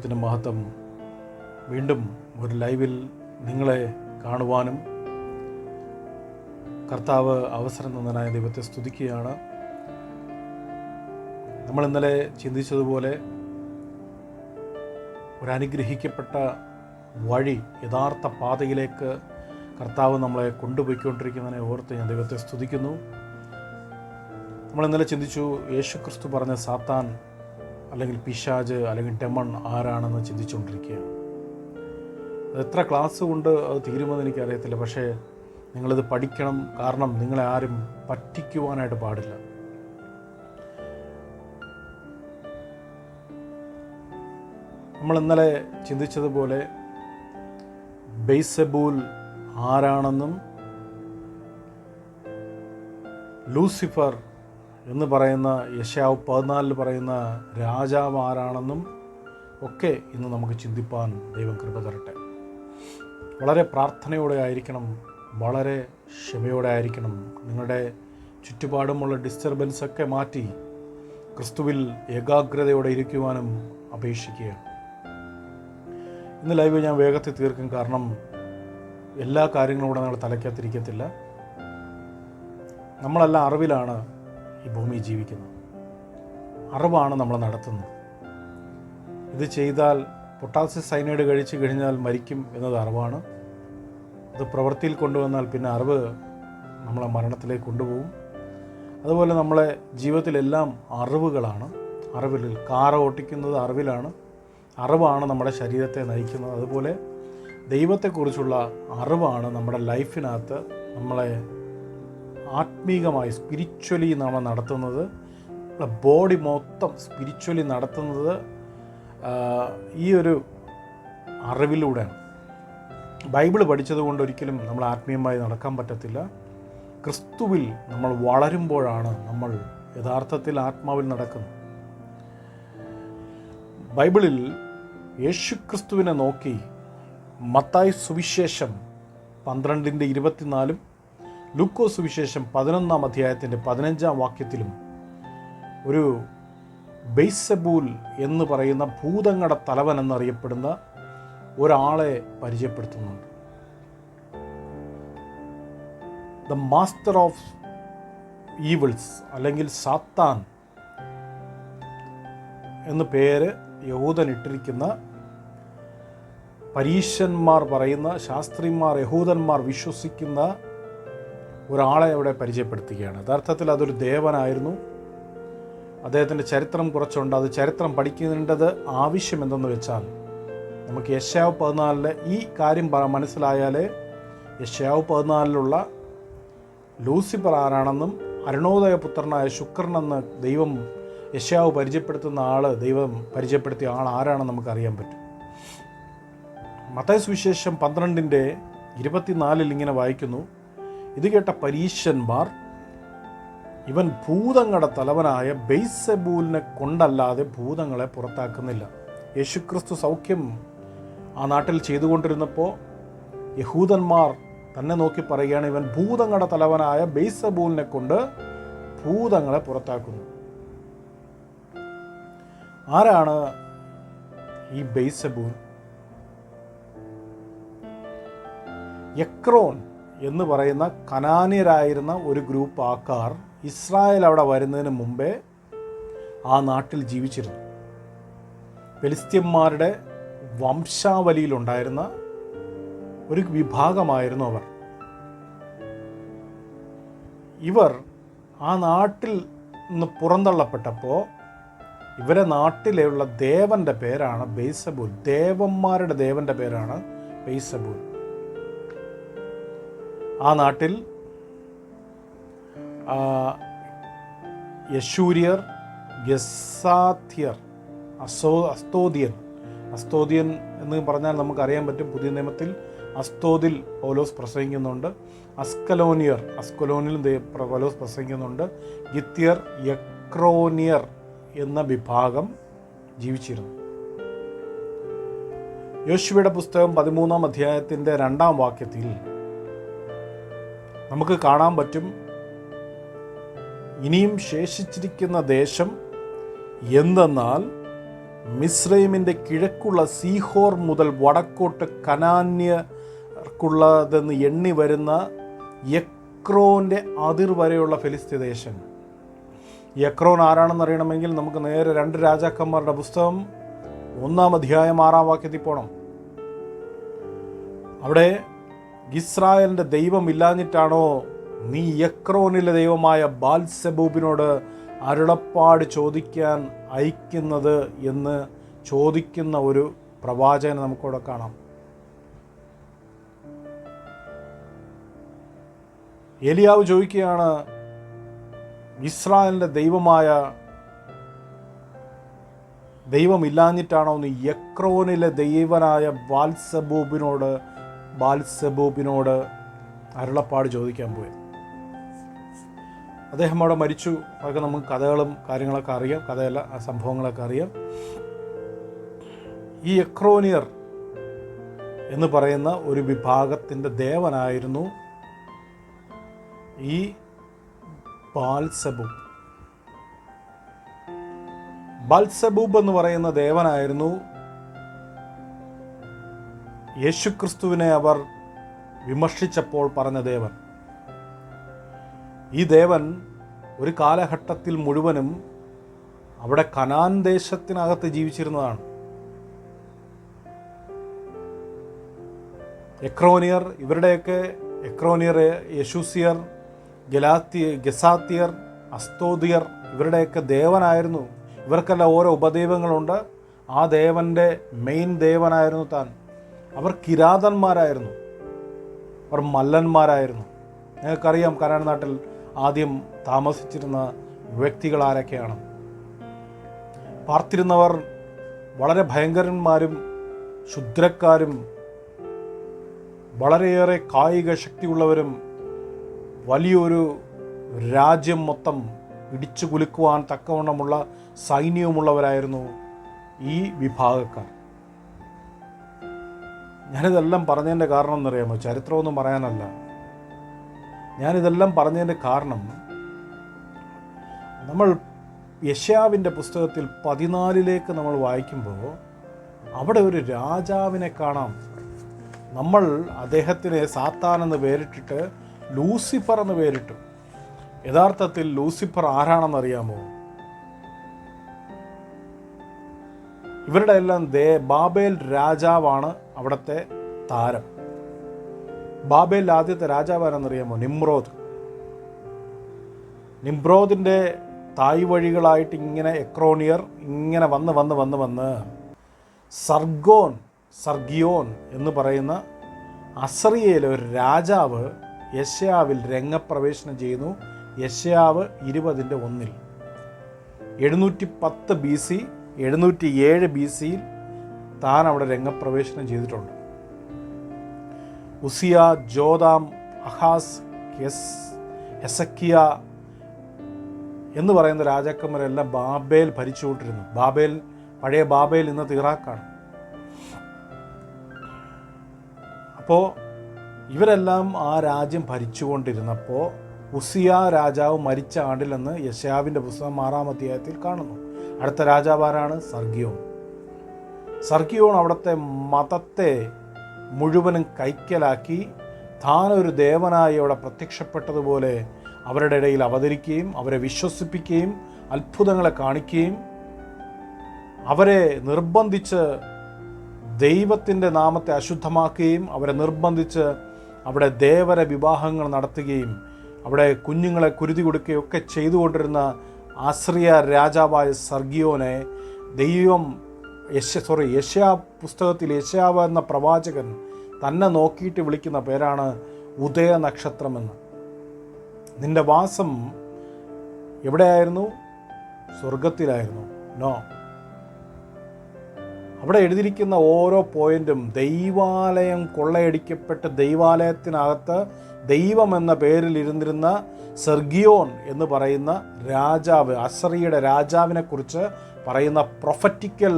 ദൈവത്തിന്റെ മഹത്വം വീണ്ടും ഒരു ലൈവിൽ നിങ്ങളെ കാണുവാനും കർത്താവ് അവസരം തന്നതിനായ ദൈവത്തെ സ്തുതിക്കുകയാണ്. നമ്മൾ ഇന്നലെ ചിന്തിച്ചതുപോലെ ഒരു അനുഗ്രഹിക്കപ്പെട്ട വഴി യഥാർത്ഥ പാതയിലേക്ക് കർത്താവ് നമ്മളെ കൊണ്ടുപോയിക്കൊണ്ടിരിക്കുന്നതിനെ ഓർത്ത് ഞാൻ ദൈവത്തെ സ്തുതിക്കുന്നു. നമ്മൾ ഇന്നലെ ചിന്തിച്ചു യേശുക്രിസ്തു പറഞ്ഞ സാത്താൻ അല്ലെങ്കിൽ പിശാജ് അല്ലെങ്കിൽ ടെമൺ ആരാണെന്ന് ചിന്തിച്ചുകൊണ്ടിരിക്കുകയാണ്. അത് എത്ര ക്ലാസ് കൊണ്ട് അത് തീരുമെന്ന് എനിക്കറിയത്തില്ല. പക്ഷേ നിങ്ങളിത് പഠിക്കണം കാരണം നിങ്ങളെ ആരും പറ്റിക്കുവാനായിട്ട് പാടില്ല. നമ്മൾ ഇന്നലെ ചിന്തിച്ചതുപോലെ ബെയ്സബൂൽ ആരാണെന്നും ലൂസിഫർ എന്ന് പറയുന്ന യശാവ് പതിനാലിൽ പറയുന്ന രാജാവ് ആരാണെന്നും ഒക്കെ ഇന്ന് നമുക്ക് ചിന്തിപ്പാൻ ദൈവം കൃപ തരട്ടെ. വളരെ പ്രാർത്ഥനയോടെ ആയിരിക്കണം വളരെ ക്ഷമയോടെ ആയിരിക്കണം. നിങ്ങളുടെ ചുറ്റുപാടുമുള്ള ഡിസ്റ്റർബൻസൊക്കെ മാറ്റി ക്രിസ്തുവിൽ ഏകാഗ്രതയോടെ ഇരിക്കുവാനും അപേക്ഷിക്കുകയാണ്. ഇന്ന് ലൈവ് ഞാൻ വേഗത്തിൽ തീർക്കും. കാരണം എല്ലാ കാര്യങ്ങളും കൂടെ നിങ്ങൾ തലയ്ക്കകത്തിരിക്കത്തില്ല നമ്മളെല്ലാം അറിവിലാണ്. ഈ ഭൂമി ജീവിക്കുന്നു. അറിവാണ് നമ്മൾ നടത്തുന്നത്. ഇത് ചെയ്താൽ പൊട്ടാസ്യം സൈനൈഡ് കഴിച്ചു കഴിഞ്ഞാൽ മരിക്കും എന്നത് അറിവാണ്. അത് പ്രവൃത്തിയിൽ കൊണ്ടുവന്നാൽ പിന്നെ അറിവ് നമ്മളെ മരണത്തിലേക്ക് കൊണ്ടുപോകും. അതുപോലെ നമ്മളെ ജീവിതത്തിലെല്ലാം അറിവുകളാണ്. അറിവിൽ കാർ ഓട്ടിക്കുന്നത് അറിവിലാണ്. അറിവാണ് നമ്മുടെ ശരീരത്തെ നയിക്കുന്നത്. അതുപോലെ ദൈവത്തെക്കുറിച്ചുള്ള അറിവാണ് നമ്മുടെ ലൈഫിനകത്ത് നമ്മളെ ആത്മീകമായി സ്പിരിച്വലി നമ്മൾ നടത്തുന്നത്. ബോഡി മൊത്തം സ്പിരിച്വലി നടത്തുന്നത് ഈ ഒരു അറിവിലൂടെയാണ്. ബൈബിൾ പഠിച്ചതുകൊണ്ട് ഒരിക്കലും നമ്മൾ ആത്മീയമായി നടക്കാൻ പറ്റത്തില്ല. ക്രിസ്തുവിൽ നമ്മൾ വളരുമ്പോഴാണ് നമ്മൾ യഥാർത്ഥത്തിൽ ആത്മാവിൽ നടക്കുന്നത്. ബൈബിളിൽ യേശുക്രിസ്തുവിനെ നോക്കി മത്തായി സുവിശേഷം പന്ത്രണ്ടിന്റെ ഇരുപത്തിനാലും ലൂക്കോ സുവിശേഷം പതിനൊന്നാം അധ്യായത്തിന്റെ പതിനഞ്ചാം വാക്യത്തിലും ഒരു ബെയ്സബൂൽ എന്ന് പറയുന്ന ഭൂതങ്ങളുടെ തലവൻ എന്നറിയപ്പെടുന്ന ഒരാളെ പരിചയപ്പെടുത്തുന്നുണ്ട്. ദ മാസ്റ്റർ ഓഫ് ഈവിൾസ് അല്ലെങ്കിൽ സാത്താൻ എന്ന് പേര് യഹൂദൻ ഇട്ടിരിക്കുന്ന പരീശന്മാർ പറയുന്ന ശാസ്ത്രിമാർ യഹൂദന്മാർ വിശ്വസിക്കുന്ന ഒരാളെ അവിടെ പരിചയപ്പെടുത്തുകയാണ്. യഥാർത്ഥത്തിൽ അതൊരു ദേവനായിരുന്നു. അദ്ദേഹത്തിന്റെ ചരിത്രം കുറച്ചുണ്ട്. അത് ചരിത്രം പഠിക്കേണ്ടത് ആവശ്യം എന്തെന്ന് വെച്ചാൽ നമുക്ക് യശാവ് പതിനാലിലെ ഈ കാര്യം മനസ്സിലായാലേ യശാവ് പതിനാലിലുള്ള ലൂസിഫർ ആരാണെന്നും അരുണോദയ പുത്രനായ ശുക്രനെന്ന് ദൈവം യശാവ് പരിചയപ്പെടുത്തുന്ന ആൾ ദൈവം പരിചയപ്പെടുത്തിയ ആൾ ആരാണെന്ന് നമുക്ക് അറിയാൻ പറ്റും. മതസുവിശേഷം സുവിശേഷം പന്ത്രണ്ടിന്റെ ഇരുപത്തിനാലിൽ ഇങ്ങനെ വായിക്കുന്നു. ഇത് കേട്ട പരീശന്മാർ ഇവൻ ഭൂതങ്ങളുടെ തലവനായ ബെയ്സബൂലിനെ കൊണ്ടല്ലാതെ ഭൂതങ്ങളെ പുറത്താക്കുന്നില്ല. യേശുക്രിസ്തു സൗഖ്യം ആ നാട്ടിൽ ചെയ്തുകൊണ്ടിരുന്നപ്പോൾ യഹൂദന്മാർ തന്നെ നോക്കി പറയുകയാണ് ഇവൻ ഭൂതങ്ങളുടെ തലവനായ ബെയ്സബൂലിനെ കൊണ്ട് ഭൂതങ്ങളെ പുറത്താക്കുന്നു. ആരാണ് ഈ ബെയ്സബൂൽ? യക്രോൻ. എന്ന് പറയുന്ന കനാനിയരായിരുന്ന ഒരു ഗ്രൂപ്പ് ആൾക്കാർ ഇസ്രായേൽ അവിടെ വരുന്നതിന് മുമ്പേ ആ നാട്ടിൽ ജീവിച്ചിരുന്നു. ഫെലിസ്ത്യന്മാരുടെ വംശാവലിയിലുണ്ടായിരുന്ന ഒരു വിഭാഗമായിരുന്നു അവർ. ഇവർ ആ നാട്ടിൽ നിന്ന് പുറന്തള്ളപ്പെട്ടപ്പോൾ ഇവരെ നാട്ടിലുള്ള ദേവന്റെ പേരാണ് ബെയ്സബൂൽ. ദേവന്മാരുടെ ദേവന്റെ പേരാണ് ബെയ്സബൂൽ. ആ നാട്ടിൽ യശൂര്യർ ഗസാത്യർ അസോ അസ്തോദിയൻ. അസ്തോദിയൻ എന്ന് പറഞ്ഞാൽ നമുക്കറിയാൻ പറ്റും പുതിയ നിയമത്തിൽ അസ്തോദിൽ പൗലോസ് പ്രസംഗിക്കുന്നുണ്ട്. അസ്കലോനിയർ അസ്കലോനിലും പൗലോസ് പ്രസംഗിക്കുന്നുണ്ട്. ഗിത്യർ യക്രോനിയർ എന്ന വിഭാഗം ജീവിച്ചിരുന്നു. യോശുവയുടെ പുസ്തകം പതിമൂന്നാം അധ്യായത്തിന്റെ രണ്ടാം വാക്യത്തിൽ നമുക്ക് കാണാൻ പറ്റും. ഇനിയും ശേഷിച്ചിരിക്കുന്ന ദേശം എന്തെന്നാൽ മിസ്രൈമിന്റെ കിഴക്കുള്ള സീഹോർ മുതൽ വടക്കോട്ട് കനാന്യർക്കുള്ളതെന്ന് എണ്ണി വരുന്ന യക്രോന്റെ അതിർ വരെയുള്ള ഫിലിസ്തീ ദേശം. യക്രോൻ ആരാണെന്ന് അറിയണമെങ്കിൽ നമുക്ക് നേരെ രണ്ട് രാജാക്കന്മാരുടെ പുസ്തകം ഒന്നാം അധ്യായം ആറാം വാക്യത്തിൽ പോകണം അവിടെ ഇസ്രായേലിന്റെ ദൈവം ഇല്ലാഞ്ഞിട്ടാണോ നീ യക്രോനിലെ ദൈവമായ ബാൽസബൂബിനോട് അരുളപ്പാട് ചോദിക്കാൻ അയക്കുന്നത് എന്ന് ചോദിക്കുന്ന ഒരു പ്രവാചകനെ നമുക്കിവിടെ കാണാം. എലിയാവ് ചോദിക്കുകയാണ് ഇസ്രായേലിന്റെ ദൈവമായ ദൈവമില്ലാഞ്ഞിട്ടാണോ നീ യക്രോനിലെ ദൈവനായ ബാൽസബൂബിനോട് ബാൽസബൂബിനോട് അരുളപ്പാട് ചോദിക്കാൻ പോയത് അദ്ദേഹം അവിടെ മരിച്ചു. അതൊക്കെ നമുക്ക് കഥകളും കാര്യങ്ങളൊക്കെ അറിയാം. കഥയല്ല സംഭവങ്ങളൊക്കെ അറിയാം. ഈ എക്രോനിയർ എന്ന് പറയുന്ന ഒരു വിഭാഗത്തിന്റെ ദേവനായിരുന്നു ഈ ബാൽസബൂബ്. ബാൽസബൂബ് എന്ന് പറയുന്ന ദേവനായിരുന്നു യേശുക്രിസ്തുവിനെ അവർ വിമർശിച്ചപ്പോൾ പറഞ്ഞ ദേവൻ ഈ ദേവൻ ഒരു കാലഘട്ടത്തിൽ മുഴുവനും അവിടെ കനാൻ ദേശത്തിനകത്ത് ജീവിച്ചിരുന്നതാണ്. എക്രോനിയർ ഇവരുടെയൊക്കെ എക്രോനിയർ യശൂസിയർ ഗലാത്തിയർ ഗസാത്തിയർ അസ്തോദിയർ ഇവരുടെയൊക്കെ ദേവനായിരുന്നു. ഇവർക്കെല്ലാം ഓരോ ഉപദൈവങ്ങളുണ്ട്. ആ ദേവന്റെ മെയിൻ ദേവനായിരുന്നു താൻ. അവർ കിരാതന്മാരായിരുന്നു. അവർ മല്ലന്മാരായിരുന്നു. ഞങ്ങൾക്കറിയാം കനാൻ നാട്ടിൽ ആദ്യം താമസിച്ചിരുന്ന വ്യക്തികൾ ആരൊക്കെയാണ്? പാർത്തിരുന്നവർ വളരെ ഭയങ്കരന്മാരും ക്ഷുദ്രക്കാരും വളരെയേറെ കായിക ശക്തിയുള്ളവരും വലിയൊരു രാജ്യം മൊത്തം ഇടിച്ചു കുലുക്കുവാൻ തക്കവണ്ണമുള്ള സൈന്യവുമുള്ളവരായിരുന്നു ഈ വിഭാഗക്കാർ. ഞാനിതെല്ലാം പറഞ്ഞതിന്റെ കാരണം എന്നറിയാമോ? ചരിത്രമൊന്നും പറയാനല്ല. ഞാനിതെല്ലാം പറഞ്ഞതിന്റെ കാരണം നമ്മൾ യശാവിന്റെ പുസ്തകത്തിൽ പതിനാലിലേക്ക് നമ്മൾ വായിക്കുമ്പോൾ അവിടെ ഒരു രാജാവിനെ കാണാം. നമ്മൾ അദ്ദേഹത്തിനെ സാത്താൻ എന്ന് പേരിട്ടിട്ട് ലൂസിഫർ എന്ന് പേരിട്ടു. യഥാർത്ഥത്തിൽ ലൂസിഫർ ആരാണെന്നറിയാമോ? ഇവരുടെ എല്ലാം ദേ ബാബേൽ രാജാവാണ് അവിടുത്തെ താരം. ബാബേൽ ആദ്യത്തെ രാജാവാരെന്നറിയാമോ നിമ്രോദ്. നിമ്രോദിന്റെ തായ് വഴികളായിട്ട് ഇങ്ങനെ എക്രോണിയർ ഇങ്ങനെ വന്ന് വന്ന് വന്ന് വന്ന് സർഗോൻ സർഗിയോൻ എന്ന് പറയുന്ന അസറിയയിലെ ഒരു രാജാവ് യശയാവിൽ രംഗപ്രവേശനം ചെയ്യുന്നു. യശയാവ് ഇരുപതിന്റെ ഒന്നിൽ. എഴുന്നൂറ്റി പത്ത് ബി സി എഴുന്നൂറ്റി ഏഴ് ബി സിയിൽ താൻ അവിടെ രംഗപ്രവേശനം ചെയ്തിട്ടുണ്ട്. ഉസിയ ജോദാം അഹാസ് കെസ് എസക്കിയ എന്ന് പറയുന്ന രാജാക്കന്മാരെല്ലാം ബാബേൽ ഭരിച്ചുകൊണ്ടിരുന്നു. ബാബേൽ പഴയ ബാബേൽ ഇന്നത്തെ ഇറാഖാണ്. അപ്പോൾ ഇവരെല്ലാം ആ രാജ്യം ഭരിച്ചുകൊണ്ടിരുന്നപ്പോൾ ഉസിയ രാജാവ് മരിച്ച ആണ്ടിലെന്ന് യശാവിന്റെ പുസ്തകം ആറാം അധ്യായത്തിൽ കാണുന്നു. അടുത്ത രാജാവാരാണ് സർഗിയോൺ. സർഗിയോൺ അവിടുത്തെ മതത്തെ മുഴുവനും കൈക്കലാക്കി താനൊരു ദേവനായി അവിടെ പ്രത്യക്ഷപ്പെട്ടതുപോലെ അവരുടെ ഇടയിൽ അവതരിക്കുകയും അവരെ വിശ്വസിപ്പിക്കുകയും അത്ഭുതങ്ങളെ കാണിക്കുകയും അവരെ നിർബന്ധിച്ച് ദൈവത്തിന്റെ നാമത്തെ അശുദ്ധമാക്കുകയും അവരെ നിർബന്ധിച്ച് അവിടെ ദേവര വിവാഹങ്ങൾ നടത്തുകയും അവിടെ കുഞ്ഞുങ്ങളെ കുരുതി കൊടുക്കുകയും ഒക്കെ ചെയ്തുകൊണ്ടിരുന്ന ആശ്രിയ രാജാവായ സർഗിയോനെ ദൈവം യശ സോറി യശാ പുസ്തകത്തിൽ യശാവ് എന്ന പ്രവാചകൻ തന്നെ നോക്കിയിട്ട് വിളിക്കുന്ന പേരാണ് ഉദയ നക്ഷത്രമെന്ന് നിന്റെ വാസം എവിടെയായിരുന്നു? സ്വർഗത്തിലായിരുന്നു നോ. അവിടെ എഴുതിയിരിക്കുന്ന ഓരോ പോയിന്റും ദൈവാലയം കൊള്ളയടിക്കപ്പെട്ട് ദൈവാലയത്തിനകത്ത് ദൈവം എന്ന പേരിൽ ഇരുന്നിരുന്ന സെർഗിയോൻ എന്ന് പറയുന്ന രാജാവ് അസറിയുടെ രാജാവിനെ കുറിച്ച് പറയുന്ന പ്രൊഫറ്റിക്കൽ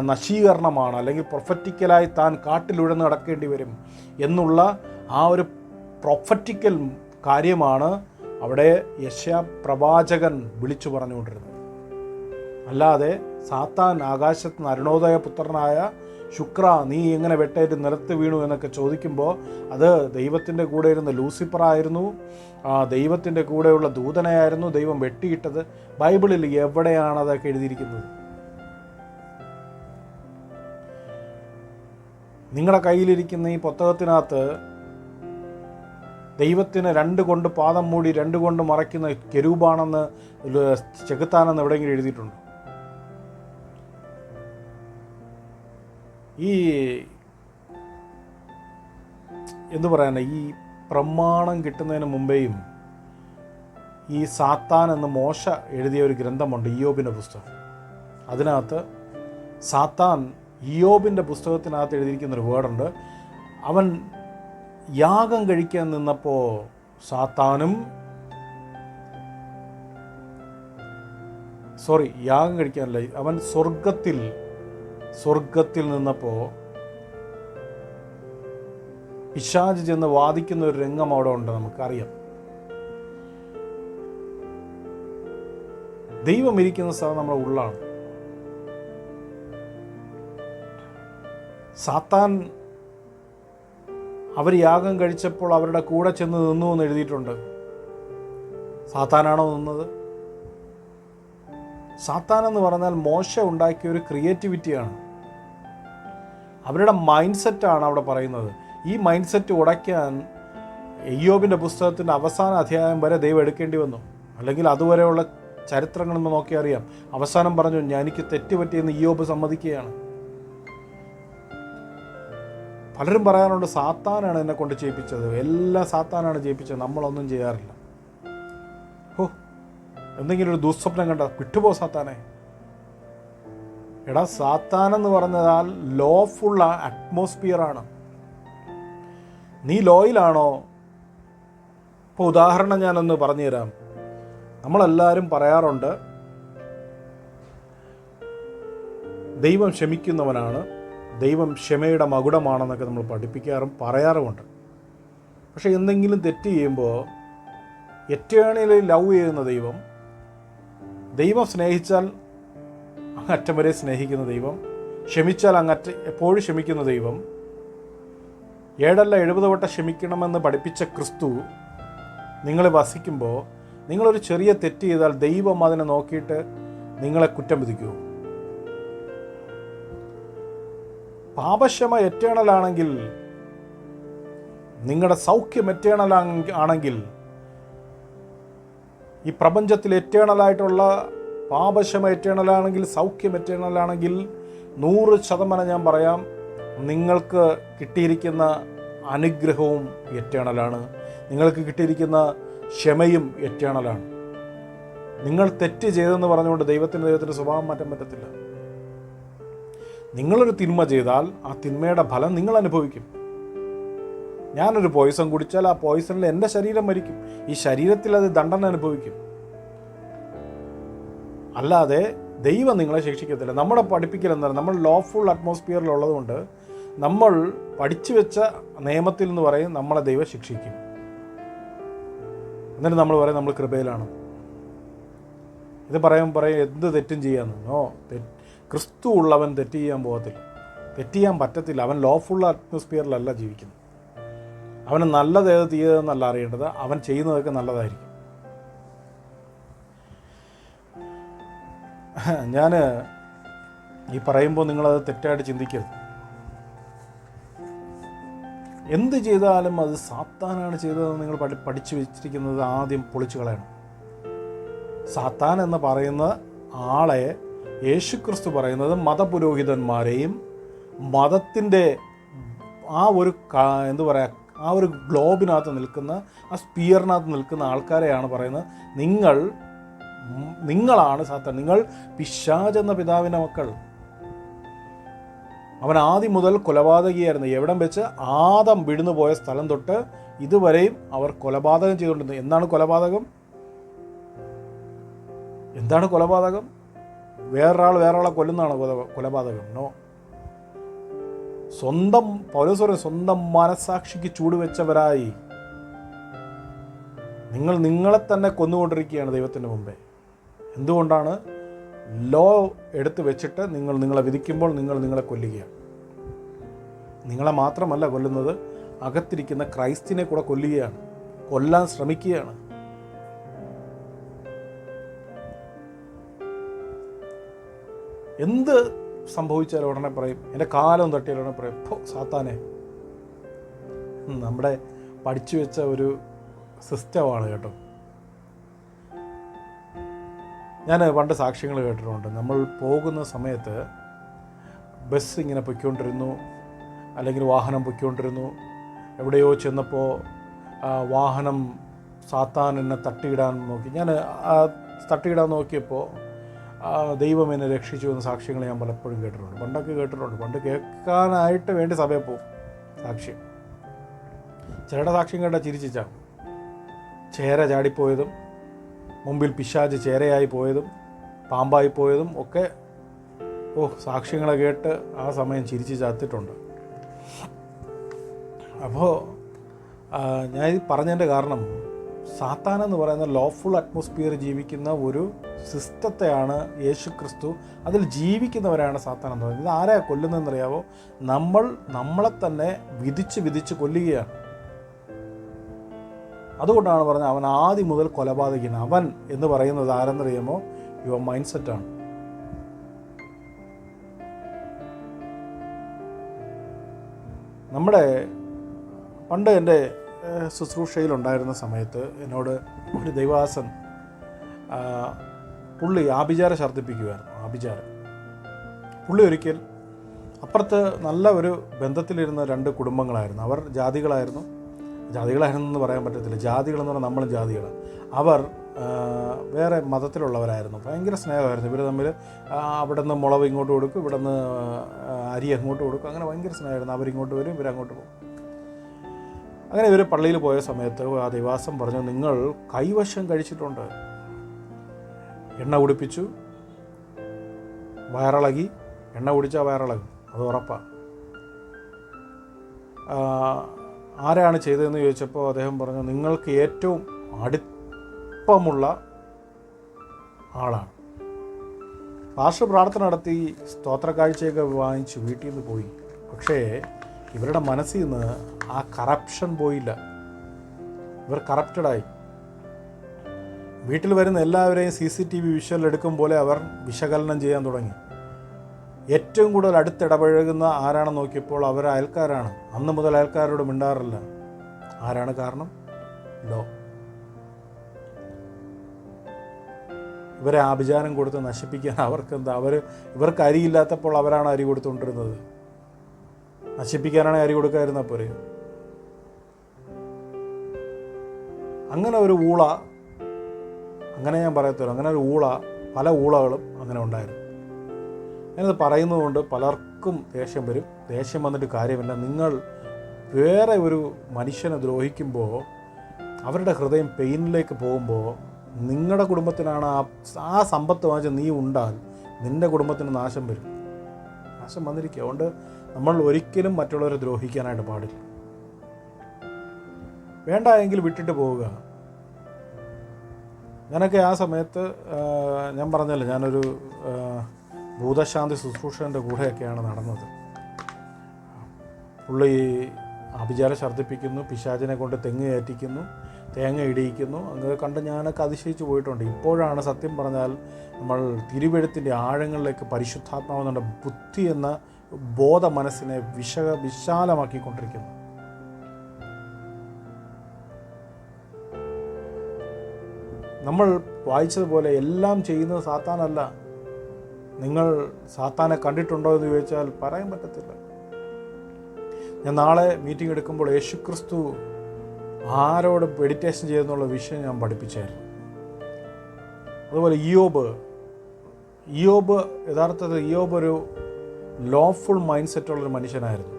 നശീകരണമാണ് അല്ലെങ്കിൽ പ്രൊഫറ്റിക്കലായി താൻ കാട്ടിലുഴന്ന് നടക്കേണ്ടി വരും എന്നുള്ള ആ ഒരു പ്രൊഫറ്റിക്കൽ കാര്യമാണ് അവിടെ യശ പ്രവാചകൻ വിളിച്ചു പറഞ്ഞുകൊണ്ടിരുന്നത്. അല്ലാതെ സാത്താൻ ആകാശത്ത് നിന്ന് പുത്രനായ ശുക്ര നീ എങ്ങനെ വെട്ടേറ്റ് നിലത്ത് വീണു എന്നൊക്കെ ചോദിക്കുമ്പോൾ അത് ദൈവത്തിന്റെ കൂടെ ഇരുന്ന ലൂസിഫർ ആയിരുന്നു. ദൈവത്തിന്റെ കൂടെയുള്ള ദൂതനയായിരുന്നു ദൈവം വെട്ടിയിട്ടത്. ബൈബിളിൽ എവിടെയാണ് അതൊക്കെ എഴുതിയിരിക്കുന്നത്? നിങ്ങളുടെ കയ്യിലിരിക്കുന്ന ഈ പുസ്തകത്തിനകത്ത് ദൈവത്തിന് രണ്ട് കൊണ്ട് പാദം മൂടി രണ്ട് കൊണ്ട് മറയ്ക്കുന്ന കെരൂപാണെന്ന് ചെകുത്താനെന്ന് എവിടെയെങ്കിലും എഴുതിയിട്ടുണ്ട്? ഈ എന്തു പറയാനാ ഈ പ്രമാണം കിട്ടുന്നതിന് മുമ്പേയും ഈ സാത്താൻ എന്ന് മോശ എഴുതിയ ഒരു ഗ്രന്ഥമുണ്ട് ഇയോബിന്റെ പുസ്തകം. അതിനകത്ത് സാത്താൻ ഇയോബിന്റെ പുസ്തകത്തിനകത്ത് എഴുതിയിരിക്കുന്ന ഒരു വേർഡുണ്ട്. അവൻ യാഗം കഴിക്കാൻ നിന്നപ്പോൾ സാത്താനും സോറി യാഗം കഴിക്കാനല്ല അവൻ സ്വർഗത്തിൽ സ്വർഗത്തിൽ നിന്നപ്പോൾ പിശാജ് ചെന്ന് വാദിക്കുന്ന ഒരു രംഗം അവിടെ ഉണ്ട് നമുക്കറിയാം. ദൈവം ഇരിക്കുന്ന സ്ഥലം നമ്മുടെ ഉള്ളാണ്. സാത്താൻ അവർ യാഗം കഴിച്ചപ്പോൾ അവരുടെ കൂടെ ചെന്ന് നിന്നു എന്ന് എഴുതിയിട്ടുണ്ട്. സാത്താനാണോ നിന്നത്? സാത്താൻ എന്ന് പറഞ്ഞാൽ മോശ ഉണ്ടാക്കിയ ഒരു ക്രിയേറ്റിവിറ്റിയാണ്. അവരുടെ മൈൻഡ് സെറ്റാണ് അവിടെ പറയുന്നത്. ഈ മൈൻഡ് സെറ്റ് ഉടയ്ക്കാൻ അയ്യോബിന്റെ പുസ്തകത്തിന്റെ അവസാന അധ്യായം വരെ ദൈവം എടുക്കേണ്ടി വന്നു. അല്ലെങ്കിൽ അതുവരെയുള്ള ചരിത്രങ്ങൾ നമ്മൾ നോക്കി അറിയാം. അവസാനം പറഞ്ഞു ഞാൻ എനിക്ക് തെറ്റുപറ്റിയെന്ന് ഇയോബ് സമ്മതിക്കുകയാണ്. പലരും പറയാറുണ്ട് സാത്താനാണ് എന്നെ കൊണ്ട് ചെയ്യിപ്പിച്ചത് എല്ലാം സാത്താനാണ് ചെയ്യിപ്പിച്ചത് നമ്മളൊന്നും ചെയ്യാറില്ല. ഓ എന്തെങ്കിലും ഒരു ദുസ്വപ്നം കണ്ട വിട്ടുപോ സാത്താനെ. എടാ സാത്താൻ എന്ന് പറഞ്ഞാൽ ലോഫുള്ള അറ്റ്മോസ്ഫിയറാണ് നീ ലോയിലാണോ ഇപ്പോൾ ഉദാഹരണം ഞാനൊന്ന് പറഞ്ഞുതരാം. നമ്മളെല്ലാവരും പറയാറുണ്ട് ദൈവം ക്ഷമിക്കുന്നവനാണ് ദൈവം ക്ഷമയുടെ മകുടമാണെന്നൊക്കെ നമ്മൾ പഠിപ്പിക്കാറും പറയാറുമുണ്ട്. പക്ഷേ എന്തെങ്കിലും തെറ്റ് ചെയ്യുമ്പോൾ എറ്റേണിയിൽ ലവ് ചെയ്യുന്ന ദൈവം ദൈവം സ്നേഹിച്ചാൽ അങ്ങറ്റം വരെ സ്നേഹിക്കുന്ന ദൈവം ക്ഷമിച്ചാൽ അങ്ങറ്റ എപ്പോഴും ക്ഷമിക്കുന്ന ദൈവം ഏഴല്ല എഴുപത് വട്ടം ക്ഷമിക്കണമെന്ന് പഠിപ്പിച്ച ക്രിസ്തു നിങ്ങൾ വസിക്കുമ്പോൾ നിങ്ങളൊരു ചെറിയ തെറ്റ് ചെയ്താൽ ദൈവം അതിനെ നോക്കിയിട്ട് നിങ്ങളെ കുറ്റം വിധിക്കൂ. പാപക്ഷമ എറ്റേണൽ ആണെങ്കിൽ നിങ്ങളുടെ സൗഖ്യം എറ്റേണൽ ആണെങ്കിൽ ഈ പ്രപഞ്ചത്തിൽ എറ്റേണലായിട്ടുള്ള പാപക്ഷമ എറ്റേണലാണെങ്കിൽ സൗഖ്യം എറ്റേണലാണെങ്കിൽ നൂറ് ശതമാനം ഞാൻ പറയാം നിങ്ങൾക്ക് കിട്ടിയിരിക്കുന്ന അനുഗ്രഹവും എറ്റേണലാണ്. നിങ്ങൾക്ക് കിട്ടിയിരിക്കുന്ന ക്ഷമയും എറ്റേണലാണ്. നിങ്ങൾ തെറ്റ് ചെയ്തെന്ന് പറഞ്ഞുകൊണ്ട് ദൈവത്തിന് ദൈവത്തിന്റെ സ്വഭാവം മാറ്റാൻ പറ്റത്തില്ല. നിങ്ങളൊരു തിന്മ ചെയ്താൽ ആ തിന്മയുടെ ഫലം നിങ്ങൾ അനുഭവിക്കും. ഞാനൊരു പോയിസൺ കുടിച്ചാൽ ആ പോയിസണിൽ എന്റെ ശരീരം മരിക്കും. ഈ ശരീരത്തിൽ അത് ദണ്ഡന അനുഭവിക്കും. അല്ലാതെ ദൈവം നിങ്ങളെ ശിക്ഷിക്കത്തില്ല. നമ്മളെ പഠിപ്പിക്കൽ എന്താണ് നമ്മൾ ലോഫുൾ അറ്റ്മോസ്ഫിയറിലുള്ളതുകൊണ്ട് നമ്മൾ പഠിച്ചു വെച്ച നിയമത്തിൽ എന്ന് പറയും നമ്മളെ ദൈവം ശിക്ഷിക്കും. എന്നിട്ട് നമ്മൾ പറയും നമ്മൾ കൃപയിലാണ്. ഇത് പറയും പറയും എന്ത് തെറ്റും ചെയ്യാമെന്ന് ഓ ക്രിസ്തു ഉള്ളവൻ തെറ്റ് ചെയ്യാൻ പോകത്തില്ല. തെറ്റ് ചെയ്യാൻ പറ്റത്തില്ല. അവൻ ലോഫുൾ അറ്റ്മോസ്ഫിയറിലല്ല ജീവിക്കുന്നത്. അവന് നല്ലത് ഏത് തീയതെന്നല്ല അറിയേണ്ടത്. അവൻ ചെയ്യുന്നതൊക്കെ നല്ലതായിരിക്കും. ഞാൻ ഈ പറയുമ്പോൾ നിങ്ങളത് തെറ്റായിട്ട് ചിന്തിക്കരുത്. എന്ത് ചെയ്താലും അത് സാത്താനാണ് ചെയ്തതെന്ന് നിങ്ങൾ പഠി പഠിച്ചു വെച്ചിരിക്കുന്നത് ആദ്യം പൊളിച്ചു കളയണം. സാത്താൻ എന്ന് പറയുന്ന ആളെ യേശുക്രിസ്തു പറയുന്നത് മതപുരോഹിതന്മാരെയും മതത്തിന്റെ ആ ഒരു എന്തു പറയുക ആ ഒരു ഗ്ലോബിനകത്ത് നിൽക്കുന്ന ആ സ്പിയറിനകത്ത് നിൽക്കുന്ന ആൾക്കാരെയാണ് പറയുന്നത്. നിങ്ങൾ നിങ്ങളാണ് സാത്താൻ. നിങ്ങൾ പിശാജ് എന്ന പിതാവിന്റെ മക്കൾ. അവൻ ആദ്യം മുതൽ കൊലപാതകിയായിരുന്നു. എവിടം വെച്ച്? ആദം വിടുന്നു പോയ സ്ഥലം തൊട്ട് ഇതുവരെയും അവർ കൊലപാതകം ചെയ്തുകൊണ്ടിരുന്നത് എന്താണ് കൊലപാതകം? എന്താണ് കൊലപാതകം? വേറൊരാൾ വേറൊരാളെ കൊല്ലുന്നതാണ് കൊല- കൊലപാതകം? നോ സ്വന്തം പൗലോസ് സ്വന്തം മനസാക്ഷിക്ക് ചൂടുവെച്ചവരായി നിങ്ങൾ നിങ്ങളെ തന്നെ കൊന്നുകൊണ്ടിരിക്കുകയാണ് ദൈവത്തിന്റെ മുമ്പേ. എന്തുകൊണ്ടാണ്? ലോ എടുത്തു വെച്ചിട്ട് നിങ്ങൾ നിങ്ങളെ വിധിക്കുമ്പോൾ നിങ്ങൾ നിങ്ങളെ കൊല്ലുകയാണ്. നിങ്ങളെ മാത്രമല്ല കൊല്ലുന്നത് അകത്തിരിക്കുന്ന ക്രൈസ്തിനെ കൂടെ കൊല്ലുകയാണ് കൊല്ലാൻ ശ്രമിക്കുകയാണ്. എന്ത് സംഭവിച്ചാലും ഉടനെ പറയും എന്റെ കാലം തട്ടിയാൽ ഉടനെ പറയും ഇപ്പോൾ സാത്താനെ. നമ്മുടെ പഠിച്ചു വെച്ച ഒരു സിസ്റ്റമാണ് കേട്ടോ. ഞാൻ പണ്ട് സാക്ഷ്യങ്ങൾ കേട്ടിട്ടുണ്ട്. നമ്മൾ പോകുന്ന സമയത്ത് ബസ് ഇങ്ങനെ പൊയ്ക്കൊണ്ടിരുന്നു. അല്ലെങ്കിൽ വാഹനം പൊയ്ക്കൊണ്ടിരുന്നു. എവിടെയോ ചെന്നപ്പോൾ വാഹനം സാത്താൻ എന്നെ തട്ടിയിടാൻ നോക്കി. ഞാൻ തട്ടിയിടാൻ നോക്കിയപ്പോൾ ദൈവം എന്നെ രക്ഷിച്ചു എന്ന സാക്ഷ്യങ്ങൾ ഞാൻ പലപ്പോഴും കേട്ടിട്ടുണ്ട്. പണ്ടൊക്കെ കേട്ടിട്ടുണ്ട്. പണ്ട് കേൾക്കാനായിട്ട് വേണ്ടി സഭയിൽ പോകും. സാക്ഷ്യം. ചിലരുടെ സാക്ഷ്യം കേട്ടാൽ ചിരിച്ചാവും ചേര ചാടിപ്പോയതും മുമ്പിൽ പിശാജ് ചേരയായി പോയതും പാമ്പായി പോയതും ഒക്കെ ഓ സാക്ഷ്യങ്ങളെ കേട്ട് ആ സമയം ചിരിച്ച് ചാത്തിട്ടുണ്ട്. അപ്പോൾ ഞാൻ ഇത് പറഞ്ഞതിന്റെ കാരണം സാത്താൻ എന്ന് പറയുന്ന ലോഫുൾ അറ്റ്മോസ്ഫിയർ ജീവിക്കുന്ന ഒരു സിസ്റ്റത്തെയാണ് യേശു ക്രിസ്തു അതിൽ ജീവിക്കുന്നവരാണ് സാത്താൻ എന്ന് പറയുന്നത്. ഇത് ആരാ കൊല്ലുന്നതെന്നറിയാവോ? നമ്മൾ നമ്മളെ തന്നെ വിധിച്ച് വിധിച്ച് കൊല്ലുകയാണ്. അതുകൊണ്ടാണ് പറഞ്ഞത് അവൻ ആദ്യം മുതൽ കൊലപാതകൻ അവൻ എന്ന് പറയുന്നത് ആരെന്നറിയുമോ? യുവ മൈൻഡ് സെറ്റാണ് നമ്മുടെ പണ്ട് എന്റെ ശുശ്രൂഷയിലുണ്ടായിരുന്ന സമയത്ത് എന്നോട് ഒരു ദൈവാസൻ പുള്ളി ആഭിചാരം ഛർദ്ദിപ്പിക്കുമായിരുന്നു ആഭിചാരം. പുള്ളി ഒരിക്കൽ അപ്പുറത്ത് നല്ല ഒരു ബന്ധത്തിലിരുന്ന രണ്ട് കുടുംബങ്ങളായിരുന്നു. അവർ ജാതികളായിരുന്നു. ജാതികളായിരുന്നു എന്ന് പറയാൻ പറ്റത്തില്ല. ജാതികളെന്ന് പറഞ്ഞാൽ നമ്മളും ജാതികൾ അവർ വേറെ മതത്തിലുള്ളവരായിരുന്നു. ഭയങ്കര സ്നേഹമായിരുന്നു. ഇവർ തമ്മിൽ അവിടെ നിന്ന് മുളവ് ഇങ്ങോട്ട് കൊടുക്കും ഇവിടെ നിന്ന് അരി അങ്ങോട്ട് കൊടുക്കും. അങ്ങനെ ഭയങ്കര സ്നേഹമായിരുന്നു. അവരിങ്ങോട്ട് വരും ഇവരങ്ങോട്ട് പോകും. അങ്ങനെ ഇവർ പള്ളിയിൽ പോയ സമയത്ത് ആ ദൈവാസം പറഞ്ഞു നിങ്ങൾ കൈവശം കഴിച്ചിട്ടുണ്ട്. എണ്ണ കുടിപ്പിച്ചു. വയറിളകി. എണ്ണ കുടിച്ചാൽ വയറിളകും. അത് ഉറപ്പാണ് ആരാണ് ചെയ്തതെന്ന് ചോദിച്ചപ്പോൾ അദ്ദേഹം പറഞ്ഞു നിങ്ങൾക്ക് ഏറ്റവും അടുപ്പമുള്ള ആളാണ്. പാർശ്വ പ്രാർത്ഥന നടത്തി സ്തോത്ര കാഴ്ചയൊക്കെ വാങ്ങിച്ച് വീട്ടിൽ നിന്ന് പോയി. പക്ഷേ ഇവരുടെ മനസ്സിൽ നിന്ന് ആ കറപ്ഷൻ പോയില്ല. ഇവർ കറപ്റ്റഡായി വീട്ടിൽ വരുന്ന എല്ലാവരെയും C C T V visual എടുക്കും പോലെ അവർ വിശകലനം ചെയ്യാൻ തുടങ്ങി. ഏറ്റവും കൂടുതൽ അടുത്തിടപഴകുന്ന ആരാണെന്ന് നോക്കിയപ്പോൾ അവർ അയൽക്കാരാണ്. അന്ന് മുതൽ അയൽക്കാരോട് മിണ്ടാറില്ല. ആരാണ് കാരണം? ലോ. ഇവരെ ആഭിചാരം കൊടുത്ത് നശിപ്പിക്കാൻ അവർക്കെന്താ? അവർ ഇവർക്ക് അരിയില്ലാത്തപ്പോൾ അവരാണ് അരി കൊടുത്തുകൊണ്ടിരുന്നത്. നശിപ്പിക്കാനാണ് അരി കൊടുക്കാതിരുന്നാൽ പോരെ? അങ്ങനെ ഒരു ഊള അങ്ങനെ ഞാൻ പറയത്തുള്ളൂ അങ്ങനെ ഒരു ഊള പല ഊളകളും അങ്ങനെ ഉണ്ടായിരുന്നു. ഞാനത് പറയുന്നതുകൊണ്ട് പലർക്കും ദേഷ്യം വരും. ദേഷ്യം വന്നിട്ട് കാര്യമില്ല. നിങ്ങൾ വേറെ ഒരു മനുഷ്യനെ ദ്രോഹിക്കുമ്പോൾ അവരുടെ ഹൃദയം പെയിനിലേക്ക് പോകുമ്പോൾ നിങ്ങളുടെ കുടുംബത്തിനാണ് ആ ആ സമ്പത്ത് വാങ്ങിച്ച നീ ഉണ്ടാൽ നിന്റെ കുടുംബത്തിന് നാശം വരും. നാശം വന്നിരിക്കുക അതുകൊണ്ട് നമ്മൾ ഒരിക്കലും മറ്റുള്ളവരെ ദ്രോഹിക്കാനായിട്ട് പാടില്ല. വേണ്ട എങ്കിൽ വിട്ടിട്ട് പോവുക. ഞാനൊക്കെ ആ സമയത്ത് ഞാൻ പറഞ്ഞല്ലോ ഞാനൊരു ഭൂതശാന്തി ശുശ്രൂഷന്റെ കൂടെയൊക്കെയാണ് നടന്നത്. പുള്ളി അഭിചാരം ഛർദ്ദിപ്പിക്കുന്നു പിശാചിനെ കൊണ്ട് തെങ്ങ് കയറ്റിക്കുന്നു തേങ്ങ ഇടിയിക്കുന്നു അങ്ങനെ കണ്ട് ഞാനൊക്കെ അതിശയിച്ച് പോയിട്ടുണ്ട്. ഇപ്പോഴാണ് സത്യം പറഞ്ഞാൽ നമ്മൾ തിരുവെഴുത്തിന്റെ ആഴങ്ങളിലേക്ക് പരിശുദ്ധാത്മാവെന്ന ബുദ്ധി എന്ന ബോധ മനസ്സിനെ വിശ വിശാലമാക്കിക്കൊണ്ടിരിക്കുന്നു. നമ്മൾ വായിച്ചതുപോലെ എല്ലാം ചെയ്യുന്നത് സാത്താനല്ല. നിങ്ങൾ സാത്താനെ കണ്ടിട്ടുണ്ടോ എന്ന് ചോദിച്ചാൽ പറയാൻ പറ്റത്തില്ല. ഞാൻ നാളെ മീറ്റിംഗ് എടുക്കുമ്പോൾ യേശുക്രിസ്തു ആരോട് മെഡിറ്റേഷൻ ചെയ്യുന്നുള്ള വിഷയം ഞാൻ പഠിപ്പിച്ചായിരുന്നു. അതുപോലെ ഇയോബ് ഇയോബ് യഥാർത്ഥത്തിൽ ഇയോബ് ഒരു ലോഫുൾ മൈൻഡ് സെറ്റുള്ളൊരു മനുഷ്യനായിരുന്നു.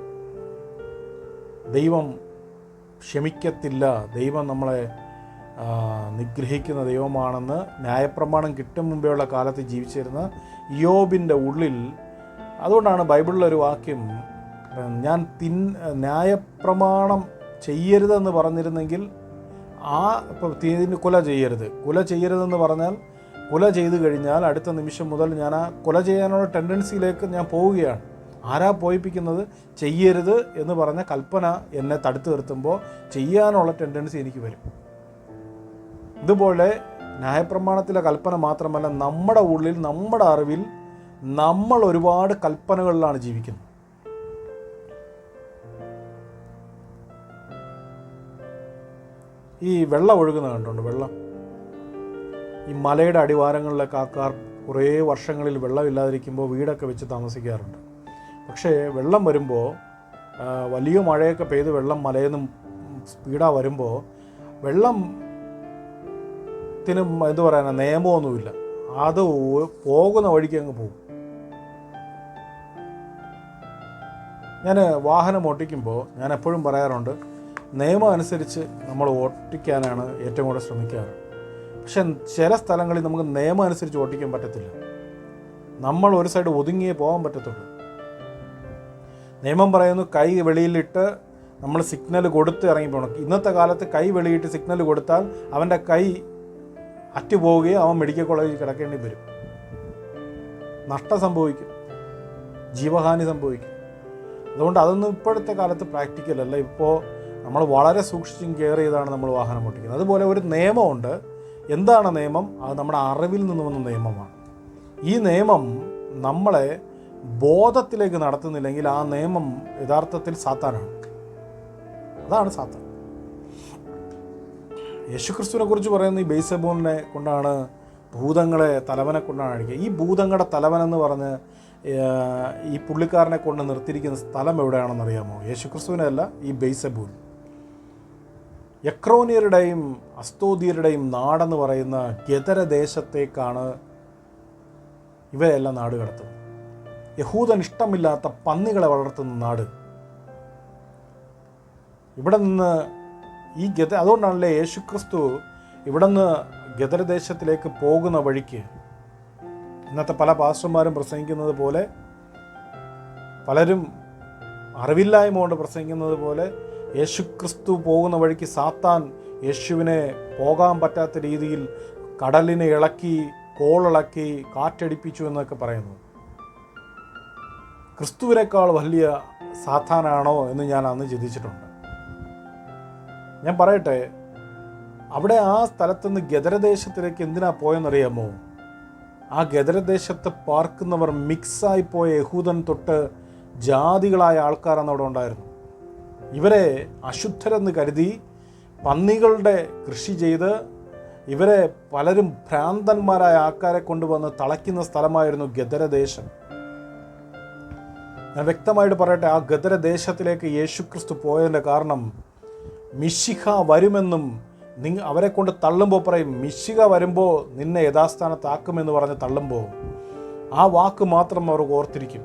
ദൈവം ക്ഷമിക്കത്തില്ല ദൈവം നമ്മളെ നിഗ്രഹിക്കുന്ന ദൈവമാണെന്ന് ന്യായപ്രമാണം കിട്ടും മുമ്പെയുള്ള കാലത്ത് ജീവിച്ചിരുന്ന യോബിന്റെ ഉള്ളിൽ അതുകൊണ്ടാണ് ബൈബിളിലൊരു വാക്യം ഞാൻ തിൻ ന്യായപ്രമാണം ചെയ്യരുതെന്ന് പറഞ്ഞിരുന്നെങ്കിൽ ആ ഇപ്പോൾ കുല ചെയ്യരുത്. കുല ചെയ്യരുതെന്ന് പറഞ്ഞാൽ കൊല ചെയ്തു കഴിഞ്ഞാൽ അടുത്ത നിമിഷം മുതൽ ഞാൻ ആ കൊല ചെയ്യാനുള്ള ടെൻഡൻസിയിലേക്ക് ഞാൻ പോവുകയാണ്. ആരാ പോയിപ്പിക്കുന്നത്? ചെയ്യരുത് എന്ന് പറഞ്ഞ കൽപ്പന എന്നെ തടുത്തു നിർത്തുമ്പോൾ ചെയ്യാനുള്ള ടെൻഡൻസി എനിക്ക് വരും. ഇതുപോലെ ന്യായപ്രമാണത്തിലെ കൽപ്പന മാത്രമല്ല നമ്മുടെ ഉള്ളിൽ നമ്മുടെ അറിവിൽ നമ്മൾ ഒരുപാട് കൽപ്പനകളിലാണ് ജീവിക്കുന്നത്. ഈ വെള്ളം ഒഴുകുന്ന കണ്ടുണ്ട്? വെള്ളം. ഈ മലയുടെ അടിവാരങ്ങളിലൊക്കെ ആൾക്കാർ കുറേ വർഷങ്ങളിൽ വെള്ളമില്ലാതിരിക്കുമ്പോൾ വീടൊക്കെ വെച്ച് താമസിക്കാറുണ്ട്. പക്ഷേ വെള്ളം വരുമ്പോൾ വലിയ മഴയൊക്കെ പെയ്ത് വെള്ളം മലയിൽ നിന്നും സ്പീഡാ വരുമ്പോൾ വെള്ളം ത്തിനും എന്ത് പറയാനാ നിയമമൊന്നുമില്ല. അത് പോകുന്ന വഴിക്ക് അങ്ങ് പോകും. ഞാൻ വാഹനം ഓട്ടിക്കുമ്പോൾ ഞാൻ എപ്പോഴും പറയാറുണ്ട് നിയമം അനുസരിച്ച് നമ്മൾ ഓട്ടിക്കാനാണ് ഏറ്റവും കൂടുതൽ ശ്രമിക്കാറ്. പക്ഷെ ചില സ്ഥലങ്ങളിൽ നമുക്ക് നിയമം അനുസരിച്ച് ഓട്ടിക്കാൻ പറ്റത്തില്ല. നമ്മൾ ഒരു സൈഡ് ഒതുങ്ങിയേ പോകാൻ പറ്റത്തുള്ളൂ. നിയമം പറയുന്നു കൈ വെളിയിലിട്ട് നമ്മൾ സിഗ്നൽ കൊടുത്ത് ഇറങ്ങി പോകണം. ഇന്നത്തെ കാലത്ത് കൈ വെളിയിട്ട് സിഗ്നൽ കൊടുത്താൽ അവന്റെ കൈ അറ്റുപോവുകയും അവൻ മെഡിക്കൽ കോളേജിൽ കിടക്കേണ്ടി വരും. നഷ്ടം സംഭവിക്കും. ജീവഹാനി സംഭവിക്കും. അതുകൊണ്ട് അതൊന്നും ഇപ്പോഴത്തെ കാലത്ത് പ്രാക്ടിക്കൽ അല്ല. ഇപ്പോൾ നമ്മൾ വളരെ സൂക്ഷിച്ചും കെയർ ചെയ്താണ് നമ്മൾ വാഹനം ഓട്ടിക്കുന്നത്. അതുപോലെ ഒരു നിയമമുണ്ട്. എന്താണ് നിയമം? അത് നമ്മുടെ അറിവിൽ നിന്ന് വന്ന നിയമമാണ്. ഈ നിയമം നമ്മളെ ബോധത്തിലേക്ക് നടത്തുന്നില്ലെങ്കിൽ ആ നിയമം യഥാർത്ഥത്തിൽ സാത്താനാണ്. അതാണ് സാത്താൻ. യേശുക്രിസ്തുവിനെ കുറിച്ച് പറയുന്ന ഈ ബേസബോണിനെ കൊണ്ടാണ് ഭൂതങ്ങളെ തലവനെ കൊണ്ടാണ് അഴിക്കുക ഈ ഭൂതങ്ങളുടെ തലവൻ എന്ന് പറഞ്ഞ് ഈ പുള്ളിക്കാരനെ കൊണ്ട് നിർത്തിയിരിക്കുന്ന സ്ഥലം എവിടെയാണെന്ന് അറിയാമോ? യേശുക്രിസ്തുവിനെ അല്ല ഈ ബേസബൂൻ യക്രോനിയരുടെയും അസ്തോദിയരുടെയും നാടെന്ന് പറയുന്ന ഗതര ദേശത്തേക്കാണ് ഇവരെല്ലാം നാട് കടത്തുന്നത്. യഹൂദൻ ഇഷ്ടമില്ലാത്ത പന്നികളെ വളർത്തുന്ന നാട്. ഇവിടെ നിന്ന് ഈ ഗത അതുകൊണ്ടാണല്ലേ യേശു ക്രിസ്തു ഇവിടുന്ന് ഗദരദേശത്തിലേക്ക് പോകുന്ന വഴിക്ക് ഇന്നത്തെ പല പാസ്റ്റർമാരും പ്രസംഗിക്കുന്നത് പോലെ പലരും അറിവില്ലായ്മ കൊണ്ട് പ്രസംഗിക്കുന്നത് പോലെ യേശു ക്രിസ്തു പോകുന്ന വഴിക്ക് സാത്താൻ യേശുവിനെ പോകാൻ പറ്റാത്ത രീതിയിൽ കടലിനെ ഇളക്കി കോളിളക്കി കാറ്റടിപ്പിച്ചു എന്നൊക്കെ പറയുന്നു. ക്രിസ്തുവിനേക്കാൾ വലിയ സാത്താനാണോ എന്ന് ഞാൻ അന്ന് ചിന്തിച്ചിട്ടുണ്ട്. ഞാൻ പറയട്ടെ അവിടെ ആ സ്ഥലത്തുനിന്ന് ഗദരദേശത്തിലേക്ക് എന്തിനാ പോയെന്നറിയാമോ? ആ ഗദരദേശത്ത് പാർക്കുന്നവർ മിക്സായി പോയ യഹൂദൻ തൊട്ട് ജാതികളായ ആൾക്കാരാണ് അവിടെ ഉണ്ടായിരുന്നു ഇവരെ അശുദ്ധരെന്ന് കരുതി പന്നികളുടെ കൃഷി ചെയ്ത് ഇവരെ പലരും ഭ്രാന്തന്മാരായ ആൾക്കാരെ കൊണ്ടുവന്ന് തളയ്ക്കുന്ന സ്ഥലമായിരുന്നു ഗദരദേശം. ഞാൻ വ്യക്തമായിട്ട് പറയട്ടെ ആ ഗദരദേശത്തിലേക്ക് യേശുക്രിസ്തു പോയതിന്റെ കാരണം മിശിഹ വരുമെന്നും നിങ്ങ അവരെ കൊണ്ട് തള്ളുമ്പോൾ പറയും മിശിക വരുമ്പോൾ നിന്നെ യഥാസ്ഥാനത്താക്കുമെന്ന് പറഞ്ഞ് തള്ളുമ്പോൾ ആ വാക്ക് മാത്രം അവർ ഓർത്തിരിക്കും.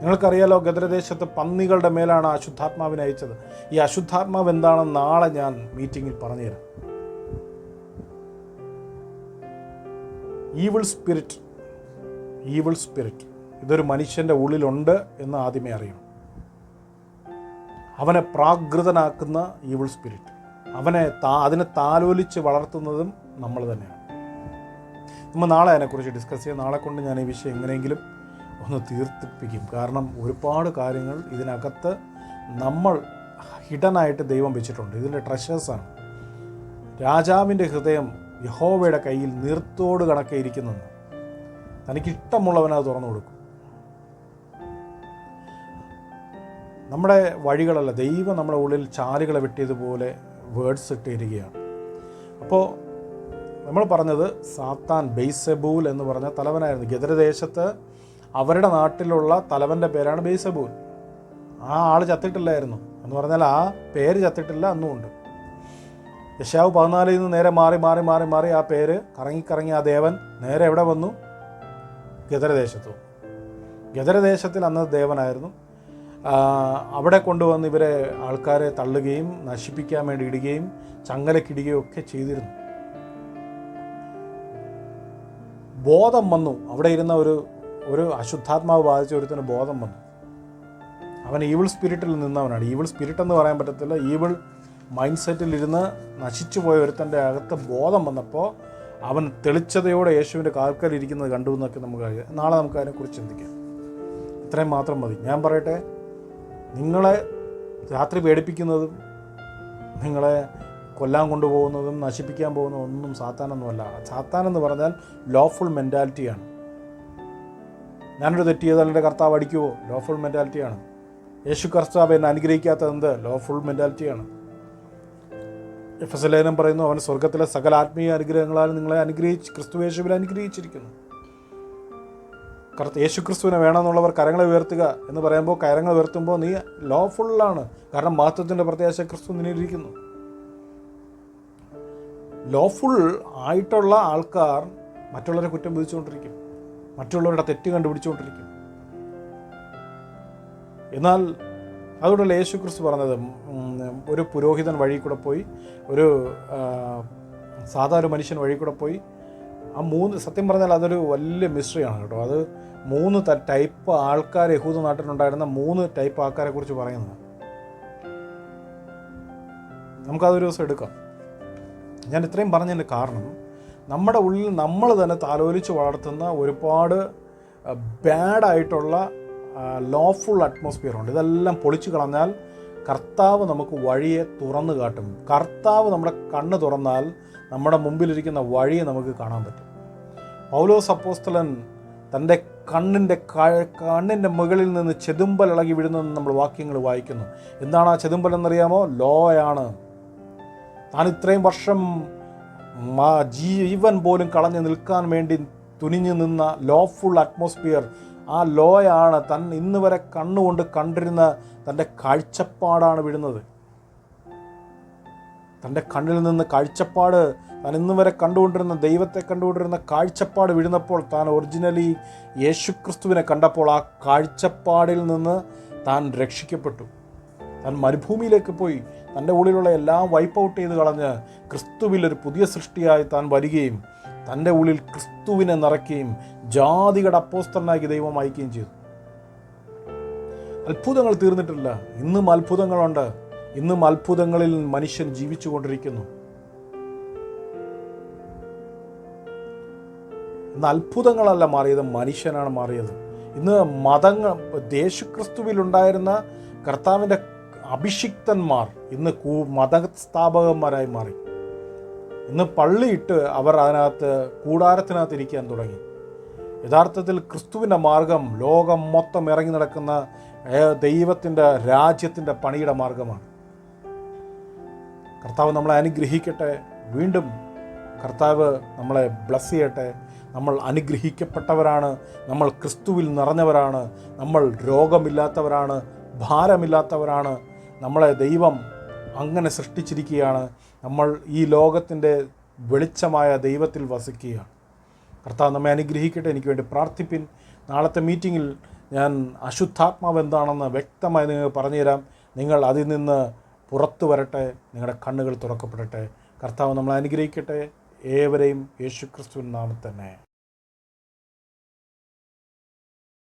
നിങ്ങൾക്കറിയാലോ ഗദ്രദേശത്ത് പന്നികളുടെ മേലാണ് അശുദ്ധാത്മാവിനെ അയച്ചത്. ഈ അശുദ്ധാത്മാവ് എന്താണെന്ന് നാളെ ഞാൻ മീറ്റിങ്ങിൽ പറഞ്ഞുതരാം. ഈവിൾ സ്പിരിറ്റ് ഈവിൾ സ്പിരിറ്റ് ഇതൊരു മനുഷ്യന്റെ ഉള്ളിലുണ്ട് എന്ന് ആദ്യമേ അറിയണം. അവനെ പ്രാകൃതനാക്കുന്ന ഈവിൾ സ്പിരിറ്റ് അവനെ താ അതിനെ താലോലിച്ച് വളർത്തുന്നതും നമ്മൾ തന്നെയാണ്. നമ്മൾ നാളെ അതിനെക്കുറിച്ച് ഡിസ്കസ് ചെയ്യാം. നാളെ കൊണ്ട് ഞാൻ ഈ വിഷയം എങ്ങനെയെങ്കിലും ഒന്ന് തീർത്തിപ്പിക്കും. കാരണം ഒരുപാട് കാര്യങ്ങൾ ഇതിനകത്ത് നമ്മൾ ഹിഡനായിട്ട് ദൈവം വെച്ചിട്ടുണ്ട്. ഇതിന്റെ ട്രഷേഴ്സാണ് രാജാവിന്റെ ഹൃദയം യഹോവയുടെ കയ്യിൽ നീർത്തോട് കണക്കെ ഇരിക്കുന്നെന്ന് തനിക്കിഷ്ടമുള്ളവനത് തുറന്നു കൊടുക്കും. നമ്മുടെ വഴികളല്ല ദൈവം നമ്മുടെ ഉള്ളിൽ ചാലുകളെ വെട്ടിയതുപോലെ വേർഡ്സ് ഇട്ടിരിക്കുകയാണ്. അപ്പോൾ നമ്മൾ പറഞ്ഞത് സാത്താൻ ബെയ്സബൂൽ എന്ന് പറഞ്ഞ തലവനായിരുന്നു. ഗദരദേശത്ത് അവരുടെ നാട്ടിലുള്ള തലവന്റെ പേരാണ് ബെയ്സബൂൽ. ആ ആൾ ചത്തിട്ടില്ലായിരുന്നു. എന്ന് പറഞ്ഞാൽ ആ പേര് ചത്തിട്ടില്ല അന്നും ഉണ്ട്. യശാവ് പതിനാലിൽ നിന്ന് നേരെ മാറി മാറി മാറി മാറി ആ പേര് കറങ്ങി കറങ്ങി ആ ദേവൻ നേരെ എവിടെ വന്നു? ഗദരദേശത്തു. ഗദരദേശത്തിൽ അന്ന് ദേവനായിരുന്നു. അവിടെ കൊണ്ടുവന്ന് ഇവരെ ആൾക്കാരെ തള്ളുകയും നശിപ്പിക്കാൻ വേണ്ടി ഇടുകയും ചങ്ങലക്കിടുകയും ഒക്കെ ചെയ്തിരുന്നു. ബോധം വന്നു. അവിടെ ഇരുന്ന ഒരു ഒരു അശുദ്ധാത്മാവ് ബാധിച്ച ഒരുത്തിന് ബോധം വന്നു. അവൻ ഈവിൾ സ്പിരിറ്റിൽ നിന്നവനാണ്. ഈവിൾ സ്പിരിറ്റ് എന്ന് പറയാൻ പറ്റത്തില്ല. ഈവിൾ മൈൻഡ് സെറ്റിൽ ഇരുന്ന് നശിച്ചു പോയ ഒരുത്തന്റെ അകത്ത് ബോധം വന്നപ്പോൾ അവൻ തെളിച്ചതയോടെ യേശുവിന്റെ കാൽക്കലിരിക്കുന്നത് കണ്ടു എന്നൊക്കെ നമുക്ക് നാളെ നമുക്ക് അതിനെക്കുറിച്ച് ചിന്തിക്കാം. ഇത്രയും മാത്രം മതി. ഞാൻ പറയട്ടെ? നിങ്ങളെ രാത്രി പേടിപ്പിക്കുന്നതും നിങ്ങളെ കൊല്ലാൻ കൊണ്ടുപോകുന്നതും നശിപ്പിക്കാൻ പോകുന്നതും ഒന്നും സാത്താനൊന്നുമല്ല. സാത്താനെന്ന് പറഞ്ഞാൽ ലോഫുൾ മെന്റാലിറ്റിയാണ് ഞാനൊരു തെറ്റ് ചെയ്താൽ എന്റെ കർത്താവ് അടിക്കുമോ ലോഫുൾ മെന്റാലിറ്റിയാണ് യേശു കർത്താവ് എന്നെ അനുഗ്രഹിക്കാത്തത് എന്ത്? ലോഫുൾ മെന്റാലിറ്റിയാണ് എഫ് എസ് ലേനം പറയുന്നു അവൻ സ്വർഗത്തിലെ സകല ആത്മീയ അനുഗ്രഹങ്ങളാൽ നിങ്ങളെ അനുഗ്രഹിച്ച് ക്രിസ്തു യേശുവിനെ അനുഗ്രഹിച്ചിരിക്കുന്നു. കർത്ത യേശുക്രിസ്തുവിനെ വേണമെന്നുള്ളവർ കരങ്ങളെ ഉയർത്തുക എന്ന് പറയുമ്പോൾ കരങ്ങൾ ഉയർത്തുമ്പോൾ നീ ലോഫുള്ളാണ് കാരണം മഹത്വത്തിന്റെ പ്രത്യാശ ക്രിസ്തു നിന്നിരിക്കുന്നു. ലോഫുൾ ആയിട്ടുള്ള ആൾക്കാർ മറ്റുള്ളവരെ കുറ്റം വിധിച്ചുകൊണ്ടിരിക്കും. മറ്റുള്ളവരുടെ തെറ്റ് കണ്ടുപിടിച്ചുകൊണ്ടിരിക്കും. എന്നാൽ അതുകൊണ്ടല്ല യേശു ക്രിസ്തു പറഞ്ഞത് ഒരു പുരോഹിതൻ വഴി കൂടെ പോയി ഒരു സാധാരണ മനുഷ്യൻ വഴി കൂടെ പോയി ആ മൂന്ന് സത്യം പറഞ്ഞാൽ അതൊരു വലിയ മിസ്റ്ററിയാണ് കേട്ടോ. അത് മൂന്ന് ടൈപ്പ് ആൾക്കാർ യഹൂദ നാട്ടിലുണ്ടായിരുന്ന മൂന്ന് ടൈപ്പ് ആൾക്കാരെ കുറിച്ച് പറയുന്നത്. നമുക്കതൊരു ദിവസം എടുക്കാം. ഞാൻ ഇത്രയും പറഞ്ഞതിന്റെ കാരണം നമ്മുടെ ഉള്ളിൽ നമ്മൾ തന്നെ താലോലിച്ച് വളർത്തുന്ന ഒരുപാട് ബാഡായിട്ടുള്ള ലോഫുൾ അറ്റ്മോസ്ഫിയർ ഉണ്ട്. ഇതെല്ലാം പൊളിച്ചു കളഞ്ഞാൽ കർത്താവ് നമുക്ക് വഴിയെ തുറന്നു കാട്ടും. കർത്താവ് നമ്മുടെ കണ്ണ് തുറന്നാൽ നമ്മുടെ മുമ്പിലിരിക്കുന്ന വഴിയെ നമുക്ക് കാണാൻ പറ്റും. പൗലോസ് അപ്പോസ്തലൻ തന്റെ കണ്ണിന്റെ കണ്ണിന്റെ മുകളിൽ നിന്ന് ചെതുമ്പൽ ഇളകി വിടുന്നതെന്ന് നമ്മൾ വാക്യങ്ങൾ വായിക്കുന്നു. എന്താണ് ആ ചെതുമ്പൽ എന്നറിയാമോ? ലോയാണ് താൻ ഇത്രയും വർഷം ജീവൻ പോലും കളഞ്ഞു നിൽക്കാൻ വേണ്ടി തുനിഞ്ഞു നിന്ന ലോഫുൾ അറ്റ്മോസ്ഫിയർ ആ ലോയാണ് തൻ ഇന്ന് വരെ കണ്ണുകൊണ്ട് കണ്ടിരുന്ന തന്റെ കാഴ്ചപ്പാടാണ് വിടുന്നത് തന്റെ കണ്ണിൽ നിന്ന് കാഴ്ചപ്പാട് താൻ ഇന്ന് വരെ കണ്ടുകൊണ്ടിരുന്ന ദൈവത്തെ കണ്ടുകൊണ്ടിരുന്ന കാഴ്ചപ്പാട് വീഴുന്നപ്പോൾ താൻ ഒറിജിനലി യേശുക്രിസ്തുവിനെ കണ്ടപ്പോൾ ആ കാഴ്ചപ്പാടിൽ നിന്ന് താൻ രക്ഷിക്കപ്പെട്ടു. താൻ മരുഭൂമിയിലേക്ക് പോയി. തന്റെ ഉള്ളിലുള്ള എല്ലാം വൈപ്പ് ഔട്ട് ചെയ്ത് കളഞ്ഞ് ക്രിസ്തുവിൽ ഒരു പുതിയ സൃഷ്ടിയായി താൻ വരികയും തന്റെ ഉള്ളിൽ ക്രിസ്തുവിനെ നിറയ്ക്കുകയും ജാതികളുടെ അപ്പോസ്തനാക്കി ദൈവം അയക്കുകയും ചെയ്തു. അത്ഭുതങ്ങൾ തീർന്നിട്ടില്ല. ഇന്നും അത്ഭുതങ്ങളുണ്ട്. ഇന്നും അത്ഭുതങ്ങളിൽ മനുഷ്യൻ ജീവിച്ചു കൊണ്ടിരിക്കുന്നു ഇന്ന് അത്ഭുതങ്ങളല്ല മാറിയത് മനുഷ്യനാണ് മാറിയത്. ഇന്ന് മതങ്ങൾ യേശുക്രിസ്തുവിലുണ്ടായിരുന്ന കർത്താവിന്റെ അഭിഷിക്തന്മാർ ഇന്ന് കൂ മതസ്ഥാപകന്മാരായി മാറി. ഇന്ന് പള്ളിയിട്ട് അവർ അതിനകത്ത് കൂടാരത്തിനകത്ത് ഇരിക്കാൻ തുടങ്ങി. യഥാർത്ഥത്തിൽ ക്രിസ്തുവിന്റെ മാർഗം ലോകം മൊത്തം ഇറങ്ങി നടക്കുന്ന ദൈവത്തിന്റെ രാജ്യത്തിന്റെ പണിയുടെ മാർഗമാണ്. കർത്താവ് നമ്മളെ അനുഗ്രഹിക്കട്ടെ. വീണ്ടും കർത്താവ് നമ്മളെ ബ്ലസ് ചെയ്യട്ടെ. നമ്മൾ അനുഗ്രഹിക്കപ്പെട്ടവരാണ് നമ്മൾ ക്രിസ്തുവിൽ നിറഞ്ഞവരാണ് നമ്മൾ രോഗമില്ലാത്തവരാണ് ഭാരമില്ലാത്തവരാണ്. നമ്മളെ ദൈവം അങ്ങനെ സൃഷ്ടിച്ചിരിക്കുകയാണ്. നമ്മൾ ഈ ലോകത്തിന്റെ വെളിച്ചമായ ദൈവത്തിൽ വസിക്കുകയാണ്. കർത്താവ് നമ്മെ അനുഗ്രഹിക്കട്ടെ. എനിക്ക് വേണ്ടി പ്രാർത്ഥിപ്പിൻ. നാളത്തെ മീറ്റിങ്ങിൽ ഞാൻ അശുദ്ധാത്മാവ് എന്താണെന്ന് വ്യക്തമായി നിങ്ങൾക്ക് പറഞ്ഞുതരാം. നിങ്ങൾ അതിൽ നിന്ന് പുറത്തു വരട്ടെ നിങ്ങളുടെ കണ്ണുകൾ തുറക്കപ്പെടട്ടെ. കർത്താവ് നമ്മളെ അനുഗ്രഹിക്കട്ടെ. ഏവരെയും യേശുക്രിസ്തുവിൻ നാമത്തന്നെ